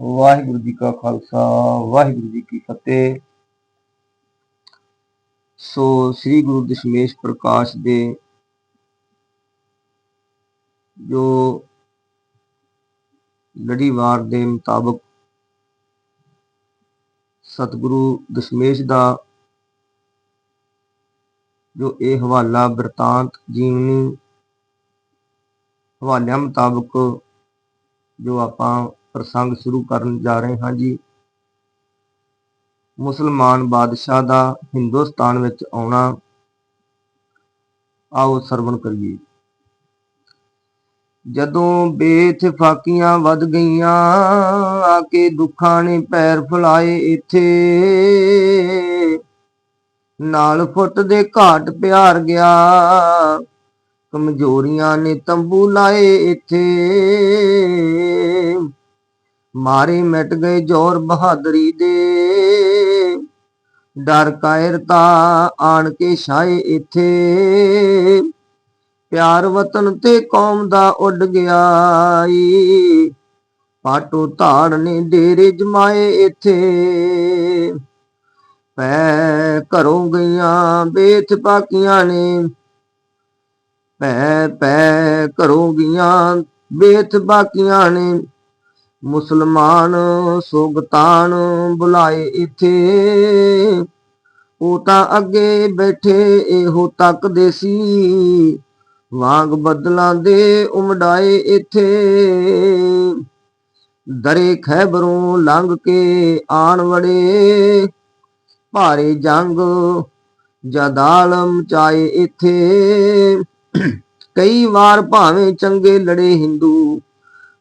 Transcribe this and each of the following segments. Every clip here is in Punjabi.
ਵਾਹਿਗੁਰੂ ਜੀ ਕਾ ਖਾਲਸਾ, ਵਾਹਿਗੁਰੂ ਜੀ ਕੀ ਫਤਿਹ। ਸੋ ਸ੍ਰੀ ਗੁਰੂ ਦਸ਼ਮੇਸ਼ ਪ੍ਰਕਾਸ਼ ਦੇ ਜੋ ਲੜੀਵਾਰ ਦੇ ਮੁਤਾਬਕ ਸਤਿਗੁਰੂ ਦਸ਼ਮੇਸ਼ ਦਾ ਜੋ ਇਹ ਹਵਾਲਾ ਬਿਰਤਾਂਤ ਜੀਵਨੀ ਹਵਾਲਿਆਂ ਮੁਤਾਬਕ ਜੋ ਆਪਾਂ ਪ੍ਰਸੰਗ ਸ਼ੁਰੂ ਕਰਨ ਜਾ ਰਹੇ ਹਾਂ ਜੀ। ਮੁਸਲਮਾਨ ਬਾਦਸ਼ਾਹ ਦਾ ਹਿੰਦੁਸਤਾਨ ਵਿੱਚ ਆਉਣਾ। ਆਓ ਸਰਵਣ ਕਰੀਏ। ਜਦੋਂ ਬੇਇਤਫਾਕੀਆਂ ਵੱਧ ਗਈਆਂ, ਆ ਕੇ ਦੁੱਖਾਂ ਨੇ ਪੈਰ ਫੁਲਾਏ ਇੱਥੇ। ਨਾਲ ਫੁੱਟ ਦੇ ਘਾਟ ਪਿਆਰ ਗਿਆ। ਕਮਜ਼ੋਰੀਆਂ ਨੇ ਤੰਬੂ ਲਾਏ ਇੱਥੇ। ਮਾਰੇ ਮਿਟ ਗਏ ਜੋਰ ਬਹਾਦਰੀ ਦੇ। ਡਰ ਕਾਇਰਤਾ ਆਣ ਕੇ ਛਾਏ ਇਥੇ। ਪਿਆਰ ਵਤਨ ਤੇ ਕੌਮ ਦਾ ਉੱਡ ਗਿਆ ਈ। ਪਾਟੋ ਧਾੜ ਨੇ ਡੇਰੇ ਜਮਾਏ ਇਥੇ। ਪੈ ਘਰੋਂ ਗਈਆਂ ਬੇਥ ਪਾਕੀਆਂ ਨੇ। ਪੈ ਪੈ ਘਰੋਂ ਗਈਆਂ ਬੇਥ ਬਾਕੀਆਂ ਨੇ। ਮੁਸਲਮਾਨ ਸੁਗਤਾਨ ਬੁਲਾਏ ਇਥੇ। ਉਹ ਤਾਂ ਅੱਗੇ ਬੈਠੇ, ਇਹੋ ਤੱਕਦੇ ਸੀ ਵਾਂਗ ਬਦਲਾਂ ਦੇ ਉਮੜਾਏ ਇਥੇ। ਦਰੇ ਖੈਬਰੋਂ ਲੰਘ ਕੇ ਆਣ ਵੜੇ। ਭਾਰੇ ਜੰਗ ਜਦਾਲ ਮਚਾਏ ਇਥੇ। ਕਈ ਵਾਰ ਭਾਵੇਂ ਚੰਗੇ ਲੜੇ ਹਿੰਦੂ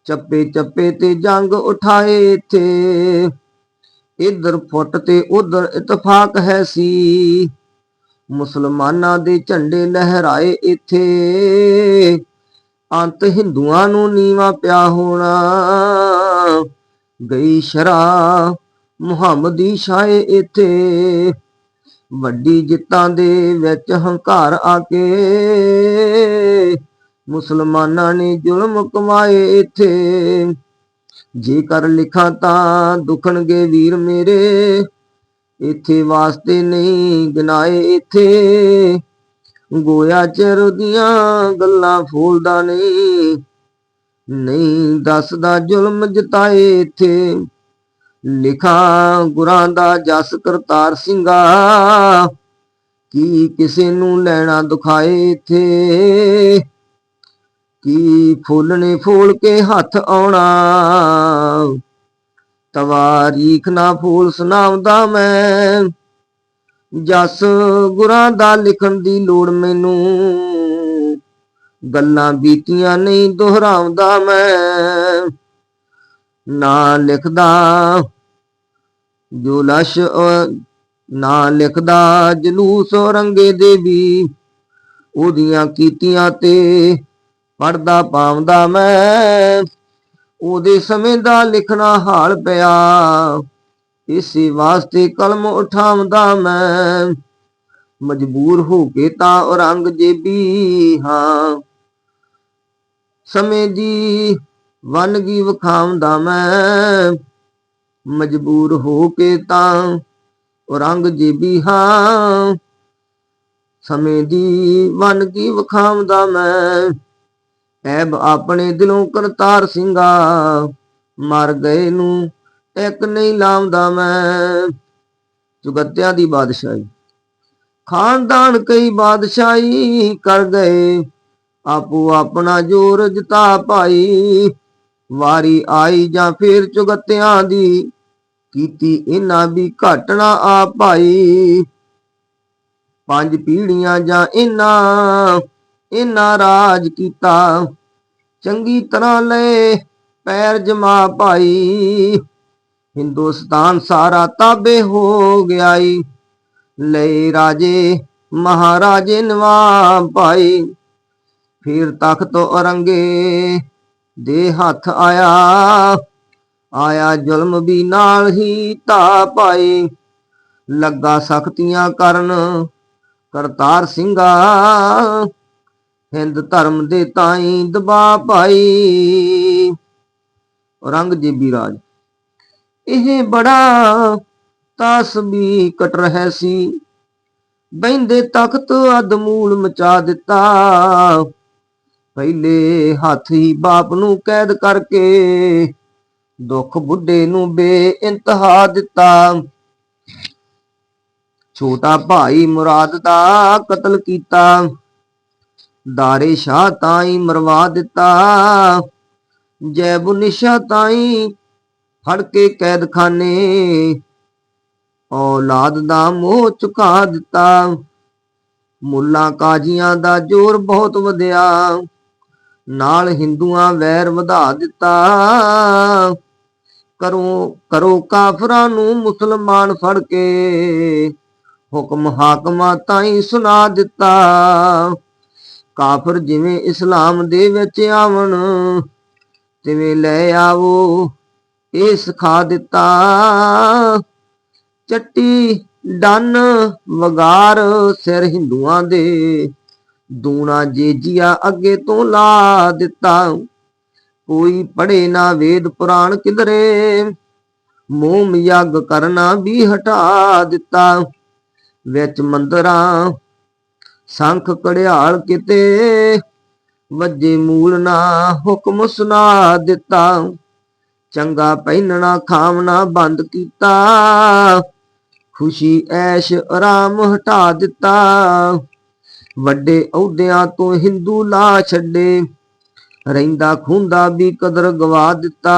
ਚੱਪੇ ਚੱਪੇ ਤੇ ਜੰਗ ਉਠਾਏ ਇੱਥੇ। ਇਧਰ ਫੁੱਟ ਤੇ ਉਧਰ ਇਤਫਾਕ ਹੈ ਸੀ। ਮੁਸਲਮਾਨਾਂ ਦੇ ਝੰਡੇ ਲਹਿਰਾਏ ਇੱਥੇ। ਅੰਤ ਹਿੰਦੂਆਂ ਨੂੰ ਨੀਵਾ ਪਿਆ ਹੋਣਾ। ਗਈ ਸ਼ਰਾ ਮੁਹੰਮਦੀ ਸ਼ਾਏ ਇੱਥੇ। ਵੱਡੀ ਜਿੱਤਾਂ ਦੇ ਵਿੱਚ ਹੰਕਾਰ ਆ ਕੇ ਮੁਸਲਮਾਨਾਂ ਨੇ ਜ਼ੁਲਮ ਕਮਾਏ ਇੱਥੇ। ਜੇਕਰ ਲਿਖਾਂ ਤਾਂ ਦੁਖਣਗੇ ਵੀਰ ਮੇਰੇ। ਇੱਥੇ ਵਾਸਤੇ ਨਹੀਂ ਗਿਨਾਏ ਇੱਥੇ। ਗੋਇਆ ਚਰ ਦੀਆਂ ਗੱਲਾਂ ਫੋਲਦਾ ਨਹੀਂ। ਨਹੀਂ ਦੱਸਦਾ ਜ਼ੁਲਮ ਜਤਾਏ ਇੱਥੇ। ਲਿਖਾਂ ਗੁਰਾਂ ਦਾ ਜਸ ਕਰਤਾਰ ਸਿੰਘਾ। ਕੀ ਕਿਸੇ ਨੂੰ ਲੈਣਾ ਦੁਖਾਏ ਇੱਥੇ। ਕੀ ਫੁੱਲ ਨੇ ਫੂਲ ਕੇ ਹੱਥ ਆਉਣਾ? ਤਵਾਰੀਖ ਨਾ ਫੂਲ ਸੁਣਾਉਂਦਾ ਮੈਂ। ਜਸ ਗੁਰਾਂ ਦਾ ਲਿਖਣ ਦੀ ਲੋੜ ਮੈਨੂੰ। ਗੱਲਾਂ ਬੀਤੀਆਂ ਨਹੀਂ ਦੁਹਰਾਉਂਦਾ ਮੈਂ। ਨਾ ਲਿਖਦਾ ਜੋ ਲਸ਼ ਨਾ ਲਿਖਦਾ ਜਲੂਸ ਰੰਗੇ ਦੇਵੀ ਉਹਦੀਆਂ ਕੀਤੀਆਂ ਤੇ ਪੜਦਾ ਪਾਉਂਦਾ ਮੈਂ। ਉਹਦੇ ਸਮੇਂ ਦਾ ਲਿਖਣਾ ਹਾਲ ਪਿਆ। ਇਸੇ ਵਾਸਤੇ ਕਲਮ ਉਠਾਉਂਦਾ ਮੈਂ। ਮਜਬੂਰ ਹੋ ਕੇ ਤਾਂ ਔਰੰਗਜ਼ੇਬੀ, ਹਾਂ। ਸਮੇਂ ਦੀ ਵਨਗੀ ਵਿਖਾਉਂਦਾ ਮੈਂ। ਮਜਬੂਰ ਹੋ ਕੇ ਤਾਂ ਔਰੰਗਜ਼ੇਬੀ, ਹਾਂ। ਸਮੇਂ ਦੀ ਵਨਗੀ ਵਿਖਾਉਂਦਾ ਮੈਂ। ਐਬ ਆਪਣੇ ਦਿਲੋਂ ਕਰਤਾਰ ਸਿੰਘਾ, ਮਰ ਗਏ ਨੂੰ ਇੱਕ ਨਹੀਂ ਲਾਉਂਦਾ ਮੈਂ। ਜੁਗਤਿਆਂ ਦੀ ਬਾਦਸ਼ਾਹੀ। ਖਾਨਦਾਨ ਕਈ ਬਾਦਸ਼ਾਹੀ ਕਰ ਗਏ, ਆਪੋ ਆਪਣਾ ਜੋਰ ਜਤਾ ਭਾਈ ਵਾਰੀ ਆਈ ਜਾਂ ਫੇਰ ਚੁਗਤਿਆਂ ਦੀ ਕੀਤੀ ਇਹਨਾਂ ਵੀ ਘਟਣਾ ਆ ਭਾਈ ਪੰਜ ਪੀੜੀਆਂ ਜਾਂ ਇਹਨਾਂ ਇਹਨਾਂ ਰਾਜ ਕੀਤਾ। ਚੰਗੀ ਤਰ੍ਹਾਂ ਲਏ ਪੈਰ ਜਮਾ ਭਾਈ ਹਿੰਦੁਸਤਾਨ ਸਾਰਾ ਤਾਬੇ ਹੋ ਗਿਆ ਈ ਲੈ ਰਾਜੇ, ਮਹਾਰਾਜੇ ਨਵਾਬ ਭਾਈ। ਫਿਰ ਤਖਤ ਔਰੰਗੇ ਦੇ ਹੱਥ ਆਇਆ। ਆਇਆ ਜ਼ੁਲਮ ਵੀ ਨਾਲ ਹੀ ਤਾ ਪਾਈ। ਲੱਗਾ ਸਖਤੀਆਂ ਕਰਨ ਕਰਤਾਰ ਸਿੰਘਾ। ਹਿੰਦ ਧਰਮ ਦੇ ਤਾਈ ਦਬਾ ਪਾਈ। ਔਰੰਗਜ਼ੇਬੀ ਰਾਜ। ਇਹ ਬੜਾ ਤਾਸਬੀ ਕਟ ਰਹਿ ਸੀ। ਬੈੰਦੇ ਤਖਤ ਅਦਮੂਲ ਮਚਾ ਦਿੱਤਾ। ਪਹਿਲੇ ਹੱਥ ਹੀ ਬਾਪ ਨੂੰ ਕੈਦ ਕਰਕੇ ਦੁੱਖ ਬੁੱਢੇ ਨੂੰ ਬੇਇੰਤਹਾ ਦਿੱਤਾ। ਛੋਟਾ ਭਾਈ ਮੁਰਾਦ ਦਾ ਕਤਲ ਕੀਤਾ। ਦਾਰੇ ਸ਼ਾਹ ਤਾਈ ਮਰਵਾ ਦਿੱਤਾ। ਜੈਬੁ ਨਿਸ਼ਾ ਤਾਈ ਫੜ ਕੇ ਕੈਦਖਾਨੇ। ਔਲਾਦ ਦਾ ਮੋਹ ਚੁਕਾ ਦਿੱਤਾ। ਮੁੱਲਾ ਕਾਜੀਆਂ ਦਾ ਜ਼ੋਰ ਬਹੁਤ ਵਧਿਆ। ਨਾਲ ਹਿੰਦੂਆਂ ਵੈਰ ਵਧਾ ਦਿੱਤਾ। ਕਰੋ ਕਰੋ ਕਾਫਰਾਂ ਨੂੰ ਮੁਸਲਮਾਨ ਫੜ ਕੇ ਹੁਕਮ ਹਾਕਮਾਂ ਤਾਈਂ ਸੁਣਾ ਦਿੱਤਾ। ਕਾਫਰ ਜਿਵੇਂ ਇਸਲਾਮ ਦੇ ਵਿੱਚ ਆਵਣ, ਤਿਵੇਂ ਲੈ ਆਵੋ, ਇਹ ਸਿਖਾ ਦਿੱਤਾ। ਚੱਟੀ ਡੰਨ ਵਗਾਰ ਸਿਰ ਹਿੰਦੂਆਂ ਦੇ, ਦੂਣਾ ਜੇਜੀਆ ਅੱਗੇ ਤੋਂ ਲਾ ਦਿੱਤਾ। ਕੋਈ ਪੜੇ ਨਾ ਵੇਦ ਪੁਰਾਣ ਕਿਧਰੇ, ਮੋਮ ਯੱਗ ਕਰਨਾ ਵੀ ਹਟਾ ਦਿੱਤਾ। ਵਿੱਚ ਮੰਦਰਾਂ ਸੰਖ ਕੜਿਆਲ ਕਿਤੇ ਵੱਜੇ ਮੂਲ ਨਾ ਹੁਕਮ ਸੁਣਾ ਦਿੱਤਾ। ਚੰਗਾ ਪਹਿਨਣਾ, ਖਾਵਣਾ, ਬੰਦ ਕੀਤਾ। ਖੁਸ਼ੀ, ਐਸ਼, ਆਰਾਮ ਹਟਾ ਦਿੱਤਾ। ਵੱਡੇ ਅਹੁਦਿਆਂ ਤੋਂ ਹਿੰਦੂ ਲਾ ਛੱਡੇ। ਰਹਿੰਦਾ ਖੁੰਦਾ ਵੀ ਕਦਰ ਗਵਾ ਦਿੱਤਾ।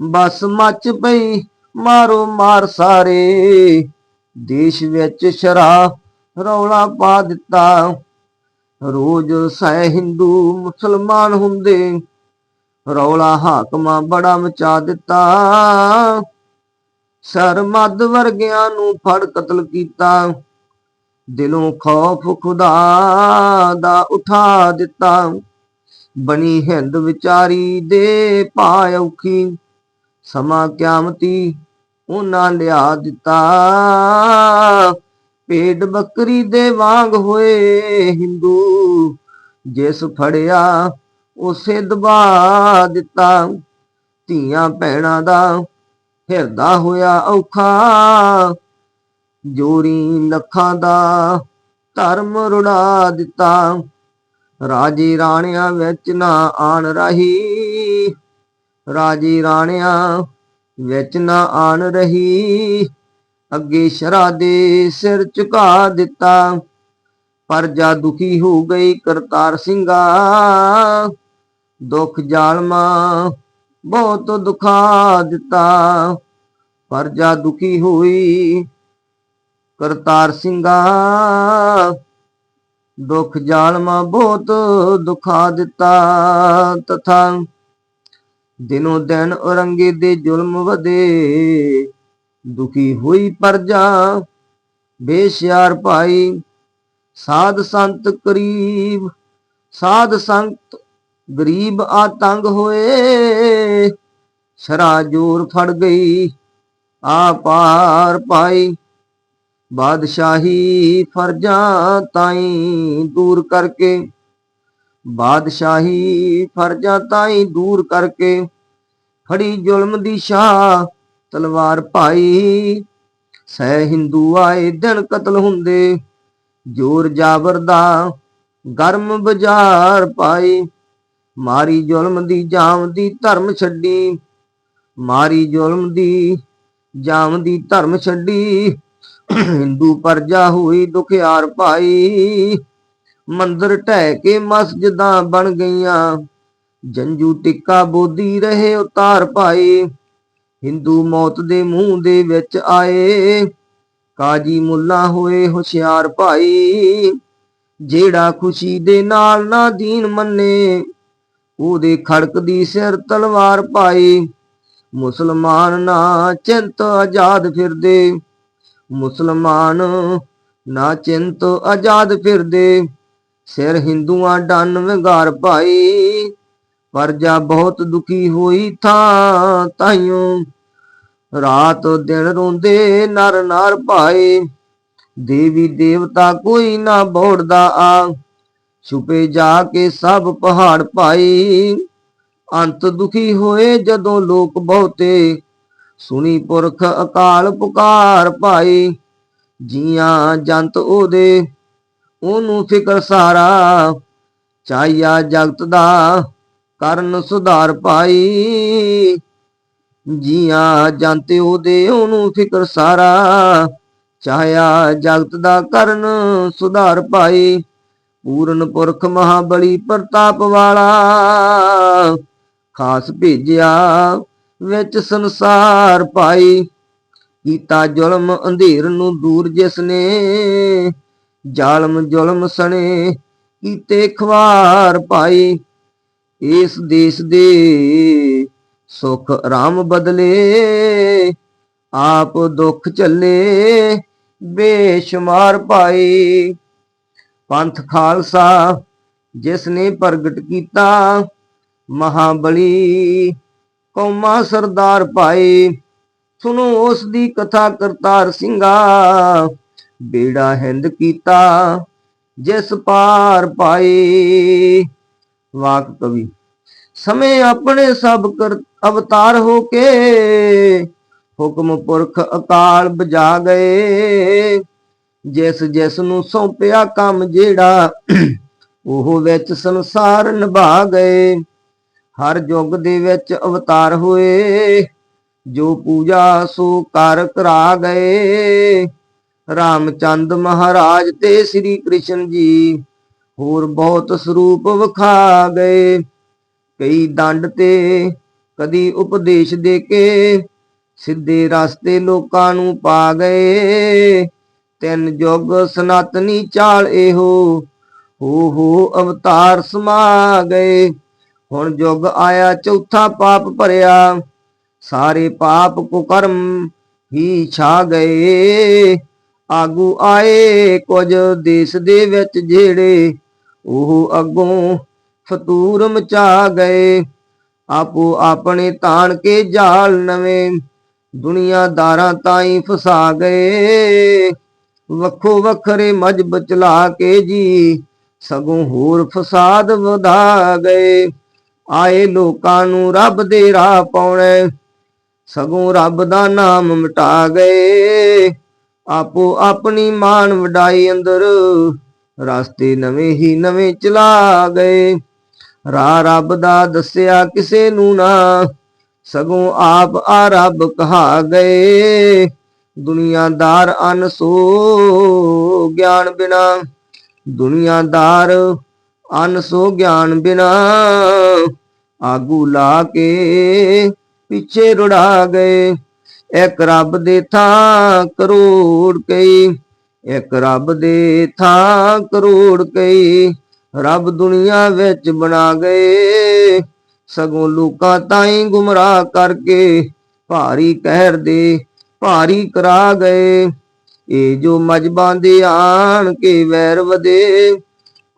ਬਸ ਮੱਚ ਪਈ, ਮਾਰੋ ਮਾਰ ਸਾਰੇ। ਦੇਸ਼ ਵਿੱਚ ਸ਼ਰਾ ਰੌਲਾ ਪਾ ਦਿੱਤਾ। ਰੋਜ਼ ਸਹਿ ਹਿੰਦੂ ਮੁਸਲਮਾਨ ਹੁੰਦੇ। ਰੌਲਾ ਹਾਕਮਾਂ ਬੜਾ ਮਚਾ ਦਿੱਤਾ। ਸਰਮਦ ਵਰਗਿਆਂ ਨੂੰ ਫੜ ਕਤਲ ਕੀਤਾ। ਦਿਲੋਂ ਖੌਫ ਖੁਦਾ ਦਾ ਉਠਾ ਦਿੱਤਾ। ਬਣੀ ਹਿੰਦ ਵਿਚਾਰੀ ਦੇ ਭਾ ਔਖੀ। ਸਮਾਂ ਕਿਆਮਤੀ ਉਹਨਾਂ ਲਿਆ ਦਿੱਤਾ। ਪੇੜ ਬੱਕਰੀ ਦੇ ਵਾਂਗ ਹੋਏ ਹਿੰਦੂ। ਜਿਸ ਫੜਿਆ, ਉਸੇ ਦਬਾ ਦਿੱਤਾ। ਧੀਆਂ ਭੈਣਾਂ ਦਾ ਹਿਰਦਾ ਹੋਇਆ ਔਖਾ। ਜੋਰੀ ਲੱਖਾਂ ਦਾ ਧਰਮ ਰੁੜਾ ਦਿੱਤਾ। ਰਾਜੀ ਰਾਣਿਆਂ ਵਿੱਚ ਨਾ ਆਣ ਰਹੀ। ਰਾਜੀ ਰਾਣਿਆਂ ਵਿੱਚ ਨਾ ਆਣ ਰਹੀ। ਅੱਗੇ ਸ਼ਰਾ ਦੇ ਸਿਰ ਝੁਕਾ ਦਿੱਤਾ। ਪਰਜਾ ਦੁਖੀ ਹੋ ਗਈ ਕਰਤਾਰ ਸਿੰਘਾ। ਦੁੱਖ ਜਾਲਮਾ ਬਹੁਤ ਦੁਖਾ ਦਿੱਤਾ। ਪਰਜਾ ਦੁਖੀ ਹੋਈ ਕਰਤਾਰ ਸਿੰਘਾ। ਦੁੱਖ ਜਾਲਮਾ ਬਹੁਤ ਦੁਖਾ ਦਿੱਤਾ ਤਥਾ ਦਿਨੋ ਦਿਨ ਔਰੰਗੇ ਦੇ ਜ਼ੁਲਮ ਵਧੇ। ਦੁਖੀ ਹੋਈ ਪਰਜਾ ਬੇਸ਼ਿਆਰ ਭਾਈ, ਸਾਧ ਸੰਤ ਕਰੀਬ, ਸਾਧ ਸੰਤ ਗਰੀਬ ਆ ਤੰਗ ਹੋਏ, ਸ਼ਰਾ ਜੋਰ ਫੜ ਗਈ, ਆ ਪਾਰ ਪਾਈ ਬਾਦਸ਼ਾਹੀ ਫਰਜ਼ਾਂ ਤਾਈ ਦੂਰ ਕਰਕੇ, ਬਾਦਸ਼ਾਹੀ ਫਰਜ਼ਾਂ ਤਾਈਂ ਦੂਰ ਕਰਕੇ, ਖੜੀ ਜ਼ੁਲਮ ਦੀ ਸ਼ਾਹ ਤਲਵਾਰ ਭਾਈ, ਸਹਿ ਹਿੰਦੂ ਆਏ ਦਿਨ ਕਤਲ ਹੁੰਦੇ। ਜੋਰ ਜਾਬਰ ਦਾ ਗਰਮ ਬਾਜ਼ਾਰ ਪਾਈ ਮਾਰੀ ਜ਼ੁਲਮ ਦੀ ਜਾਮ ਦੀ ਧਰਮ ਛੱਡੀ। ਮਾਰੀ ਜ਼ੁਲਮ ਦੀ ਜਾਮ ਦੀ ਧਰਮ ਛੱਡੀ। ਹਿੰਦੂ ਪਰਜਾ ਹੋਈ ਦੁਖਿਆਰ ਭਾਈ। ਮੰਦਰ ਢਹਿ ਕੇ ਮਸਜਿਦਾਂ ਬਣ ਗਈਆਂ। ਜੰਜੂ ਟਿੱਕਾ ਬੋਦੀ ਰਹੇ ਉਤਾਰ ਭਾਈ ਹਿੰਦੂ ਮੌਤ ਦੇ ਮੂੰਹ ਦੇ ਵਿੱਚ ਆਏ। ਕਾਜੀ ਮੁੱਲਾ ਹੋਏ ਹੁਸ਼ਿਆਰ ਭਾਈ, ਜਿਹੜਾ ਖੁਸ਼ੀ ਦੇ ਨਾਲ ਨਾ ਦੀਨ ਮੰਨੇ, ਉਹਦੇ ਖੜਕਦੀ ਸਿਰ ਤਲਵਾਰ ਪਾਈ ਮੁਸਲਮਾਨ ਨਾ ਚਿੰਤ ਆਜ਼ਾਦ ਫਿਰਦੇ, ਮੁਸਲਮਾਨ ਨਾ ਚਿੰਤ ਆਜ਼ਾਦ ਫਿਰਦੇ। ਸਿਰ ਹਿੰਦੂਆਂ ਡੰਨ ਵਿਗਾਰ ਭਾਈ ਪਰਜਾ ਬਹੁਤ ਦੁਖੀ ਹੋਈ ਥਾਂ ਤਾਈਓ। ਰਾਤ ਦਿਨ ਰੋਂਦੇ ਨਰ ਨਰ ਭਾਏ। ਦੇਵੀ ਦੇਵਤਾ ਕੋਈ ਨਾ ਬੋੜਦਾ ਆ। ਛੁਪੇ ਜਾ ਕੇ ਸਭ ਪਹਾੜ ਭਾਈ ਅੰਤ ਦੁਖੀ ਹੋਏ ਜਦੋਂ ਲੋਕ ਬਹੁਤੇ। ਸੁਣੀ ਪੁਰਖ ਅਕਾਲ ਪੁਕਾਰ ਭਾਈ ਜੀਆਂ ਜੰਤ ਉਹਦੇ, ਉਹਨੂੰ ਫਿਕਰ ਸਾਰਾ। ਚਾਹਿਆ ਜਗਤ ਦਾ ਕਰਨ ਸੁਧਾਰ ਪਾਈ। ਜੀਆਂ ਜੰਤੇ ਉਹਦੇ ਉਹਨੂੰ ਫਿਕਰ ਸਾਰਾ। ਚਾਹਿਆ ਜਗਤ ਦਾ ਕਰਨ ਸੁਧਾਰ ਪਾਈ। ਪੂਰਨ ਪੁਰਖ ਮਹਾਬਲੀ ਪ੍ਰਤਾਪ ਵਾਲਾ। ਖਾਸ ਭੇਜਿਆ ਵਿੱਚ ਸੰਸਾਰ ਪਾਈ। ਕੀਤਾ ਜ਼ੁਲਮ ਅੰਧੇਰ ਨੂੰ ਦੂਰ ਜਿਸ ਨੇ ਜ਼ਾਲਮ ਜ਼ੁਲਮ ਸਣੇ, ਕੀਤੇ ਖਵਾਰ ਪਾਈ। ਇਸ ਦੇਸ਼ ਦੇ ਸੁਖ ਆਰਾਮ ਬਦਲੇ, ਆਪ ਦੁੱਖ ਚੱਲੇ ਬੇਸ਼ੁਮਾਰ ਪਾਈ ਪੰਥ ਖਾਲਸਾ, ਜਿਸ ਨੇ ਪ੍ਰਗਟ ਕੀਤਾ, ਮਹਾਬਲੀ ਕੌਮਾ ਸਰਦਾਰ ਭਾਈ ਸੁਨੋ ਉਸ ਦੀ ਕਥਾ ਕਰਤਾਰ ਸਿੰਘਾ, ਬੇੜਾ ਹਿੰਦ ਕੀਤਾ, ਜਿਸ ਪਾਰ ਪਾਈ ਵਾਕ ਕਵੀ। ਸਮੇ ਆਪਣੇ ਸਭ ਕਰ ਅਵਤਾਰ ਹੋ ਕੇ ਹੁਕਮ ਪੁਰਖ ਅਕਾਲ ਬਜਾ ਗਏ। ਜਿਸ ਜਿਸ ਨੂੰ ਸੌਂਪਿਆ ਕੰਮ ਜਿਹੜਾ, ਉਹ ਵਿੱਚ ਸੰਸਾਰ ਨਿਭਾ ਗਏ। ਹਰ ਯੁੱਗ ਦੇ ਵਿੱਚ ਅਵਤਾਰ ਹੋਏ, ਜੋ ਪੂਜਾ ਸੋ ਕਰ ਕਰਾ ਗਏ। ਰਾਮਚੰਦ ਮਹਾਰਾਜ ਤੇ ਸ੍ਰੀ ਕ੍ਰਿਸ਼ਨ ਜੀ ਹੋਰ ਬਹੁਤ ਸਰੂਪ ਵਿਖਾ ਗਏ। ਕਈ ਦੰਡ ਤੇ ਕਦੀ ਉਪਦੇਸ਼ ਦੇ ਕੇ ਸਿੱਧੇ ਰਸਤੇ ਲੋਕਾਂ ਨੂੰ ਪਾ ਗਏ। ਤਿੰਨ ਯੁੱਗ ਸਨਾਤਨੀ ਚਾਲ ਇਹੋ, ਹੋ ਹੋ ਅਵਤਾਰ ਸਮਾ ਗਏ। ਹੁਣ ਯੁੱਗ ਆਇਆ ਚੌਥਾ ਪਾਪ ਭਰਿਆ, ਸਾਰੇ ਪਾਪ ਕੋ ਕਰਮ ਹੀ ਛਾ ਗਏ। ਆਗੂ ਆਏ ਕੁਝ ਦੇਸ਼ ਦੇ ਵਿੱਚ ਜਿਹੜੇ ਉਹ ਅੱਗੋਂ ਫਤੂਰ ਮਚਾ ਗਏ। ਆਪੋ ਆਪਣੇ ਤਾਣ ਕੇ ਜਾਲ ਨਵੇਂ, ਦੁਨੀਆਦਾਰਾਂ ਤਾਈਂ ਫਸਾ ਗਏ। ਵੱਖੋ ਵੱਖਰੇ ਮਜਬ ਚਲਾ ਕੇ ਜੀ, ਸਗੋਂ ਹੋਰ ਫਸਾਦ ਵਧਾ ਗਏ। ਆਏ ਲੋਕਾਂ ਨੂੰ ਰੱਬ ਦੇ ਰਾਹ ਪਾਉਣੇ, ਸਗੋਂ ਰੱਬ ਦਾ ਨਾਮ ਮਿਟਾ ਗਏ। ਆਪੋ ਆਪਣੀ ਮਾਨ ਵਡਾਈ ਅੰਦਰ ਰਸਤੇ ਨਵੇਂ ਹੀ ਨਵੇਂ ਚਲਾ ਗਏ। ਰਾਹ ਰੱਬ ਦਾ ਦੱਸਿਆ ਕਿਸੇ ਨੂੰ ਨਾ, ਸਗੋਂ ਆਪ ਆ ਰੱਬ ਕਹਾ ਗਏ। ਦੁਨੀਆਦਾਰ ਅਨ ਸੋ ਗਿਆਨ ਬਿਨਾ, ਦੁਨੀਆਦਾਰ ਅਨ ਸੋ ਗਿਆਨ ਬਿਨਾ, ਆਗੂ ਲਾ ਕੇ ਪਿੱਛੇ ਰੁੜਾ ਗਏ। ਇੱਕ ਰੱਬ ਦੇ ਥਾਂ ਕਰੋੜ ਕਈ ਇੱਕ ਰੱਬ ਦੇ ਥਾਂ ਕਰੋੜ ਕਈ ਰੱਬ ਦੁਨੀਆ ਵਿੱਚ ਬਣਾ ਗਏ। ਸਗੋਂ ਲੋਕਾਂ ਤਾਈਂ ਗੁੰਮਰਾਹ ਕਰਕੇ ਭਾਰੀ ਕਹਿਰ ਦੇ ਭਾਰੀ ਕਰਾ ਗਏ। ਇਹ ਜੋ ਮਜਬਾਂ ਦੇ ਆਣ ਕੇ ਵੈਰ ਵਦੇ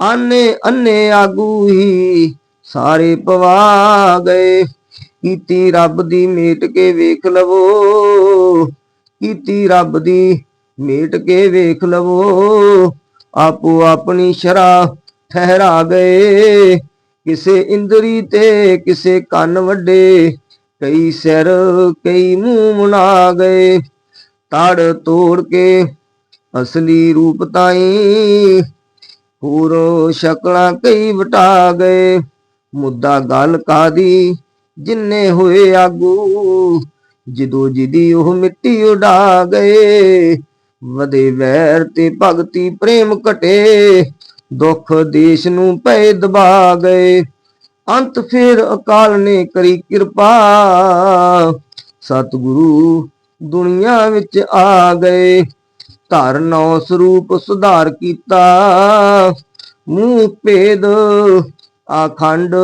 ਆਨੇ ਅੰਨੇ ਆਗੂ ਹੀ ਸਾਰੇ ਪਵਾ ਗਏ। ਕੀਤੀ ਰੱਬ ਦੀ ਮੇਟ ਕੇ ਵੇਖ ਲਵੋ, ਕੀਤੀ ਰੱਬ ਦੀ ਮੇਟ ਕੇ ਵੇਖ ਲਵੋ। ਆਪੋ ਆਪਣੀ ਸ਼ਰਾ ਠਹਿਰਾ ਗਏ। ਕਿਸੇ ਇੰਦਰੀ ਤੇ ਕਿਸੇ ਕੰਨ ਵੱਡੇ। ਕਈ ਸਿਰ, ਕਈ ਮੂੰਹ ਮੁਨਾ ਗਏ। ਤੜ ਤੋੜ ਕੇ ਅਸਲੀ ਰੂਪ ਤਾਈ। ਹੋਰ ਸ਼ਕਲਾਂ ਕਈ ਵਟਾ ਗਏ। ਮੁੱਦਾ ਗੱਲ ਕਾਦੀ, ਜਿੰਨੇ ਹੋਏ ਆਗੂ। ਜਿਦੋ ਜਿਦੀ ਉਹ ਮਿੱਟੀ ਉਡਾ ਗਏ। ਵਧੇ ਵੈਰ ਤੇ ਭਗਤੀ ਪ੍ਰੇਮ ਘਟੇ, ਦੁੱਖ ਦੇਸ਼ ਨੂੰ ਪਏ ਦਬਾ ਗਏ। ਅੰਤ ਫਿਰ ਅਕਾਲ ਨੇ ਕਰੀ ਕਿਰਪਾ, ਸਤਿਗੁਰੂ ਦੁਨੀਆ ਵਿੱਚ ਆ ਗਏ। ਧਰਨੋ ਸਰੂਪ ਸੁਧਾਰ ਕੀਤਾ, ਮੂੰਹ ਭੇਦ ਆਖੰਡ,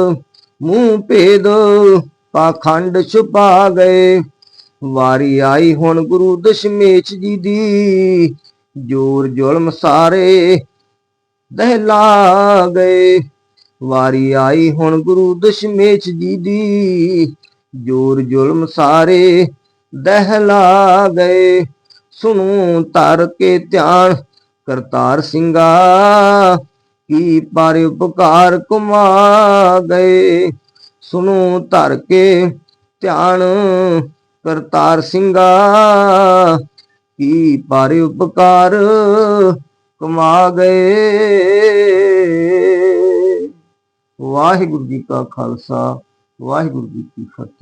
ਮੂੰਹ ਭੇਦ ਪਾਖੰਡ ਛੁਪਾ ਗਏ। ਵਾਰੀ ਆਈ ਹੁਣ ਗੁਰੂ ਦਸ਼ਮੇਸ਼ ਜੀ ਦੀ। ਜੋਰ ਜ਼ੁਲਮ ਸਾਰੇ ਦਹਿਲਾ ਗਏ। ਵਾਰੀ ਆਈ ਹੁਣ ਗੁਰੂ ਦਸ਼ਮੇਸ਼ ਜੀ ਦੀ। ਜੋਰ ਜ਼ੁਲਮ ਸਾਰੇ ਦਹਿਲਾ ਗਏ। ਸੁਣੋ ਧਰ ਕੇ ਧਿਆਨ ਕਰਤਾਰ ਸਿੰਘਾ, ਕੀ ਪਰ ਉਪਕਾਰ ਕੁਮਾ ਗਏ। ਸੁਣੋ ਧਰ ਕੇ ਧਿਆਨ ਕਰਤਾਰ ਸਿੰਘਾ, ਕੀ ਪਰ ਉਪਕਾਰ ਕਮਾ ਗਏ? ਵਾਹਿਗੁਰੂ ਜੀ ਕਾ ਖਾਲਸਾ, ਵਾਹਿਗੁਰੂ ਜੀ ਕੀ ਫਤਿਹ।